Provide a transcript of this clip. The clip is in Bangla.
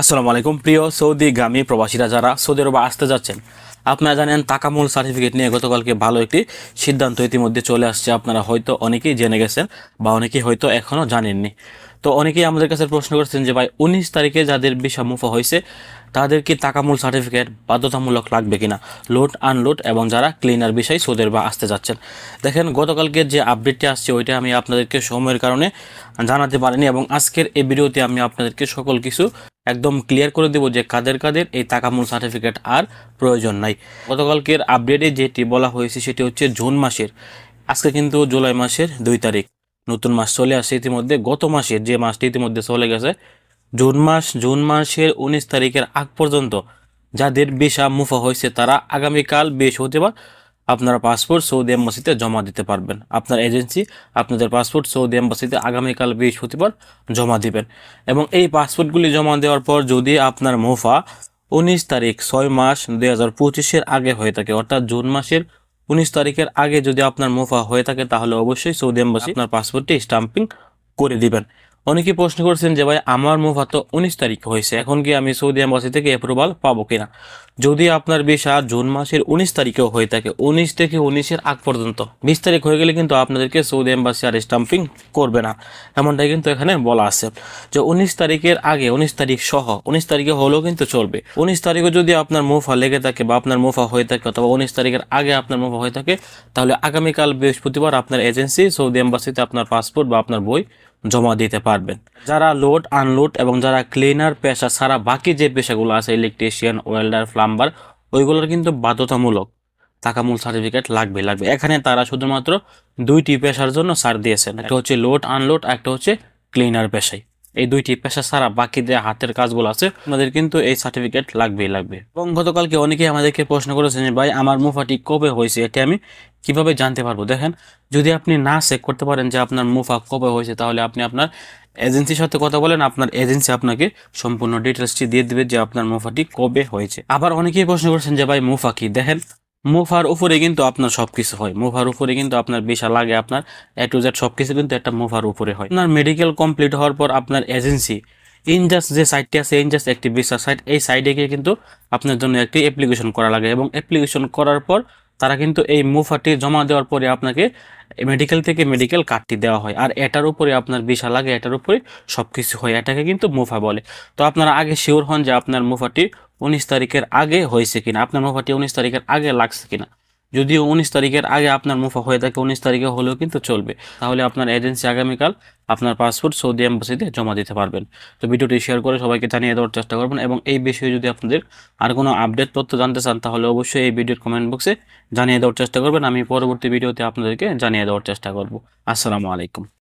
আসসালামু আলাইকুম। প্রিয় সৌদি গ্রামী প্রবাসীরা যারা সৌদি আরবে আসতে যাচ্ছেন, আপনারা জানেন তাকামূল সার্টিফিকেট নিয়ে গতকালকে ভালো একটি সিদ্ধান্ত ইতিমধ্যে চলে আসছে। আপনারা হয়তো অনেকেই জেনে গেছেন বা অনেকেই হয়তো এখনও জানেননি। তো অনেকেই আমাদের কাছে প্রশ্ন করছেন যে, ভাই, উনিশ তারিখে যাদের ভিসা মুফা হয়েছে, তাদের কি তাকামূল সার্টিফিকেট বাধ্যতামূলক লাগবে কিনা? লোড, আনলোড এবং যারা ক্লিনার বিষয় সৌদের বা আসতে যাচ্ছেন। দেখেন, গতকালকে যে আপডেটটি আসছে, ওইটা আমি আপনাদেরকে সময়ের কারণে জানাতে পারিনি এবং আজকের এই ভিডিওতে আমি আপনাদেরকে সকল কিছু একদম ক্লিয়ার করে দেবো যে কাদের কাদের এই তাকামূল সার্টিফিকেট আর প্রয়োজন নাই। গতকালকের আপডেটে যেটি বলা হয়েছে সেটি হচ্ছে জুন মাসের। আজকে কিন্তু জুলাই মাসের দুই তারিখ। নতুন মাস চলে আসছে ইতিমধ্যে। গত মাসের যে মাসটি ইতিমধ্যে চলে গেছে, জুন মাস, জুন মাসের উনিশ তারিখের আগ পর্যন্ত যাদের ভিসা মুফা হয়েছে তারা আগামীকাল বৃহস্পতিবার আপনার পাসপোর্ট সৌদি এম্বাসিতে জমা দিতে পারবেন। আপনার এজেন্সি আপনাদের পাসপোর্ট সৌদি এম্বাসিতে আগামীকাল বৃহস্পতিবার জমা দিবেন। এবং এই পাসপোর্টগুলি জমা দেওয়ার পর যদি আপনার মুফা উনিশ তারিখ ছয় মাস দুই হাজার পঁচিশের আগে হয়ে থাকে, অর্থাৎ জুন মাসের উনিশ তারিখের আগে যদি আপনার মুফা হয়ে থাকে, তাহলে অবশ্যই সৌদি এম্বাসি আপনার পাসপোর্টটি স্টাম্পিং করে দিবেন। অনেকে প্রশ্ন করছেন যে ভাই, আমার মুভা তো উনিশ তারিখ হয়েছে, এখন কি আমি সৌদি এম্বাসি থেকে অ্যাপ্রুভাল পাবো কিনা? যদি আপনার ভিসা জুন মাসের উনিশ তারিখেও হয়ে থাকে, উনিশ থেকে উনিশের আগ পর্যন্ত। বিশ তারিখ হয়ে গেলে কিন্তু আপনাদেরকে সৌদি এম্বাসি আর স্টাম্পিং করবে না। এমনটাই কিন্তু এখানে বলা আছে যে উনিশ তারিখের আগে, উনিশ তারিখ সহ, উনিশ তারিখে হলেও কিন্তু চলবে। উনিশ তারিখে যদি আপনার মুফা লেগে থাকে বা আপনার মুফা হয়ে থাকে অথবা উনিশ তারিখের আগে আপনার মুফা হয়ে থাকে, তাহলে আগামীকাল বৃহস্পতিবার আপনার এজেন্সি সৌদি এম্বাসিতে আপনার পাসপোর্ট বা আপনার বই জমা দিতে পারবেন। যারা লোড, আনলোড এবং যারা ক্লিনার, পেশা ছাড়া বাকি যে পেশাগুলো আছে, ইলেকট্রিশিয়ান, ওয়েল্ডার, প্লাম্বার, ওইগুলোর কিন্তু বাধ্যতামূলক টাকামূল সার্টিফিকেট লাগবে লাগবে। এখানে তারা শুধুমাত্র দুইটি পেশার জন্য সার দিয়েছেন। একটা হচ্ছে লোড, আনলোড, একটা হচ্ছে ক্লিনার পেশায়। এই দুইটি পেশা ছাড়া বাকি যে হাতের কাজগুলো আছে, আমাদের কিন্তু এই সার্টিফিকেট লাগবেই লাগবে। এবং গতকালকে অনেকেই আমাদেরকে প্রশ্ন করেছেন ভাই, আমার মুফাটি কবে হয়েছে? এটি আমি কীভাবে জানতে পারব? দেখেন, যদি আপনি না চেক করতে পারেন যে আপনার মুফা কবে হয়েছে, তাহলে আপনি আপনার এজেন্সির সাথে কথা বলেন, আপনার এজেন্সি আপনাকে সম্পূর্ণ ডিটেলসটি দিয়ে দেবে যে আপনার মুফাটি কবে হয়েছে। আবার অনেকেই প্রশ্ন করেছেন যে, ভাই, মুফা কি? দেখেন মুফার উপরে কিন্তু আপনার সব কিছু হয়। মুফার উপরে কিন্তু আপনার বিশা লাগে, আপনার এ টু জেড সব কিছু কিন্তু একটা মুফার উপরে হয়। আপনার মেডিকেল কমপ্লিট হওয়ার পর আপনার এজেন্সি ইনজাস্ট যে সাইটটি আছে ইনজাস্ট একটি ভিসা সাইট এই সাইডে গিয়ে কিন্তু আপনার জন্য একটি অ্যাপ্লিকেশন করা লাগে এবং অ্যাপ্লিকেশন করার পর তারা কিন্তু এই মুফাটি জমা দেওয়ার পরে আপনাকে মেডিকেল থেকে মেডিকেল কার্ডটি দেওয়া হয়। আর এটার উপরে আপনার বিশা লাগে, এটার উপরে সব কিছু হয়। এটাকে কিন্তু মুফা বলে। তো আপনারা আগে শিওর হন যে আপনার মুফাটি উনিশ তারিখের আগে হয়েছে কিনা, আপনার মুফাটি উনিশ তারিখের আগে লাগছে কিনা। যদিও উনিশ তারিখের আগে আপনার মুফা হয়ে থাকে, উনিশ তারিখে হলেও কিন্তু চলবে। তাহলে আপনার এজেন্সি আগামীকাল আপনার পাসপোর্ট সৌদি এম্বাসিতে জমা দিতে পারবেন। তো ভিডিওটি শেয়ার করে সবাইকে জানিয়ে দেওয়ার চেষ্টা করবেন এবং এই বিষয়ে যদি আপনাদের আর কোনো আপডেট তথ্য জানতে চান, তাহলে অবশ্যই এই ভিডিওর কমেন্ট বক্সে জানিয়ে দেওয়ার চেষ্টা করবেন। আমি পরবর্তী ভিডিওতে আপনাদেরকে জানিয়ে দেওয়ার চেষ্টা করব। আসসালামু আলাইকুম।